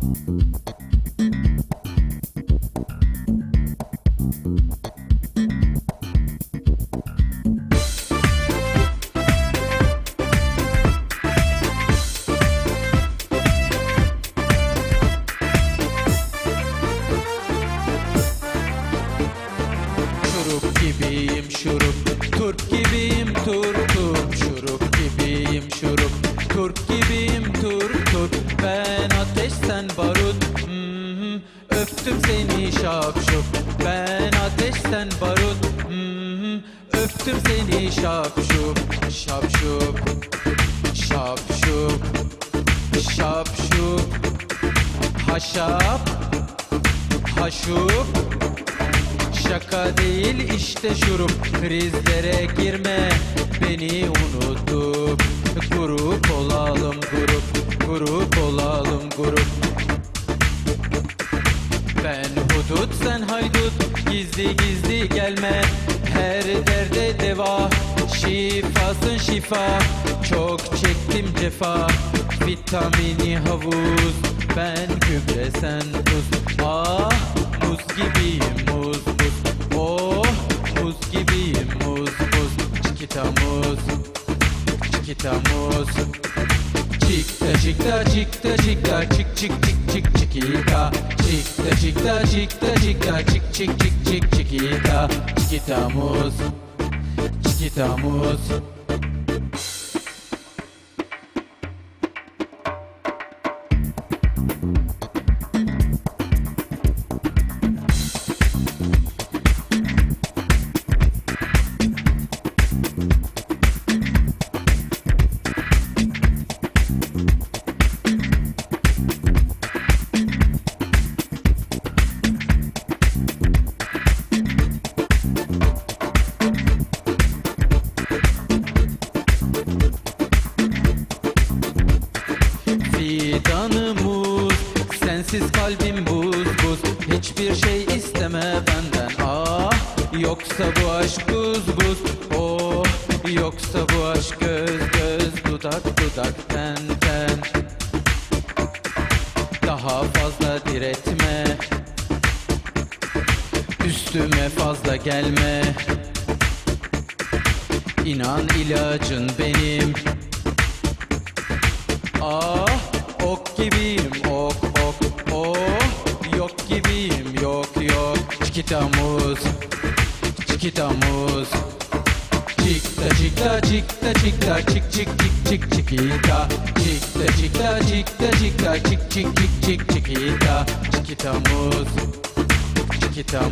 Şurup gibiyim şurup. Turp gibiyim turp Şurup gibiyim şurup. Turp gibiyim turp Öptüm seni şapşup Ben ateş sen barut. Hmm, Öptüm seni şapşup Şapşup Şapşup Şapşup Haşap Haşup Şaka değil işte şurup. Krizlere girme. Beni unutup Grup olalım grup. Grup olalım grup Ben hudut sen haydut. Gizli gizli gelme Her derde deva. Şifasın şifa Çok çektim cefa. Vitamini havuz Ben gübre sen tuz. Ah muz gibiyim muz buz Oh muz gibiyim muz buz Çikita muz Çikita muz Çikta çikta çikta çik çik çik çik çikita. Çikta çikta çikta çikta çik çik çik çik çikita. Çikita muz. Çikita muz Sensiz kalbim buz buz. Hiçbir şey isteme benden. Ah yoksa bu aşk buz buz. Oh yoksa bu aşk göz göz Dudak dudak. Ten ten. Daha fazla diretme. Üstüme fazla gelme. İnan ilacın benim. Ah ok gibiyim ok Çikita muz Çikita muz Çikta çikta çikta çikta. Çik çik çik çik çikita. Çikta çikta çikta çikta. Çik çik çik çik çikita